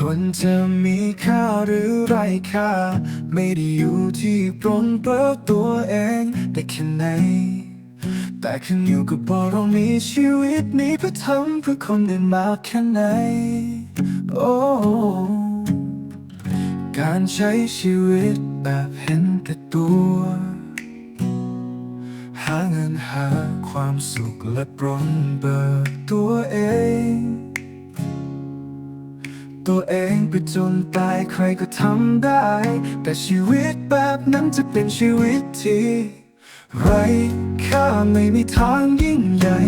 คนจะมีค่าหรือไร้ค่า ไม่ได้อยู่ที่ปรนเปิดตัวเองได้แค่ไหน แต่ขึ้นอยู่กับว่าเรามีชีวิตนี้เพื่อทำเพื่อคนอื่นมากแค่ไหน โอ้การใช้ชีวิตแบบเห็นแต่ตัว หาเงินหาความสุขและปรนเบิกตัวเอง ตัวเองไปจนตายใครก็ทำได้ แต่ชีวิตแบบนั้นจะเป็นชีวิตที่ไร้ค่าไม่มีทางยิ่งใหญ่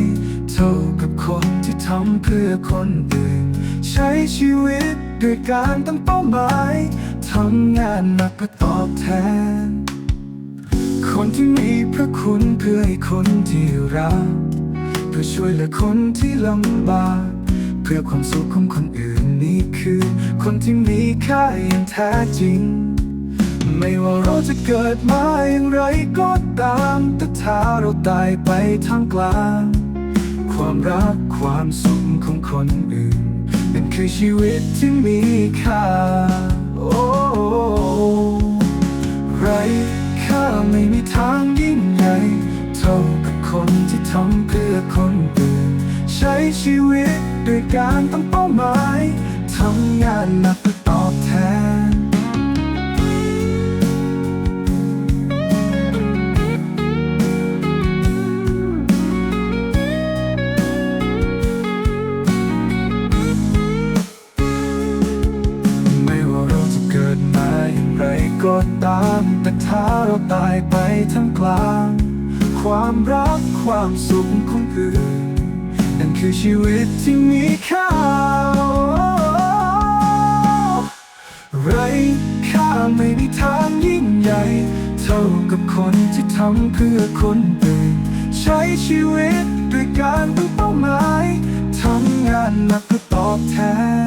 เท่ากับคนที่ทำเพื่อคนอื่น ใช้ชีวิตด้วยการตั้งเป้าหมายทำงานหนักเพื่อตอบแทน คนที่มีพระคุณเพื่อให้คนที่รัก เพื่อช่วยเหลือคนที่ลำบาก เพื่อความสุขของคนอื่น คือ คนที่มีค่าอย่างแท้จริง ไม่ว่าเราจะเกิดมาอย่างไรก็ตาม แต่ถ้าเราตายไปทางกลาง ความรักความสุขของคนอื่นนั่นคือชีวิตที่มีค่า โอ้ไรค่าไม่มีทางยิ่งใหญ่เท่ากับคนที่ทำเพื่อคนอื่นใช้ชีวิตด้วยการตั้งเป้าหมายานหนักเพื่อตอบแทน ไม่ว่าเราจะเกิดมาอย่างไรก็ตาม แต่ถ้าเราตายไปทั้งกลาง ความรักความสุขของอื่นนั่นคือชีวิตที่มีค่า เท่ากับคนที่ทำเพื่อคนอื่น ใช้ชีวิตด้วยการตั้งเป้าหมายทำงานหนักเพื่อตอบแทน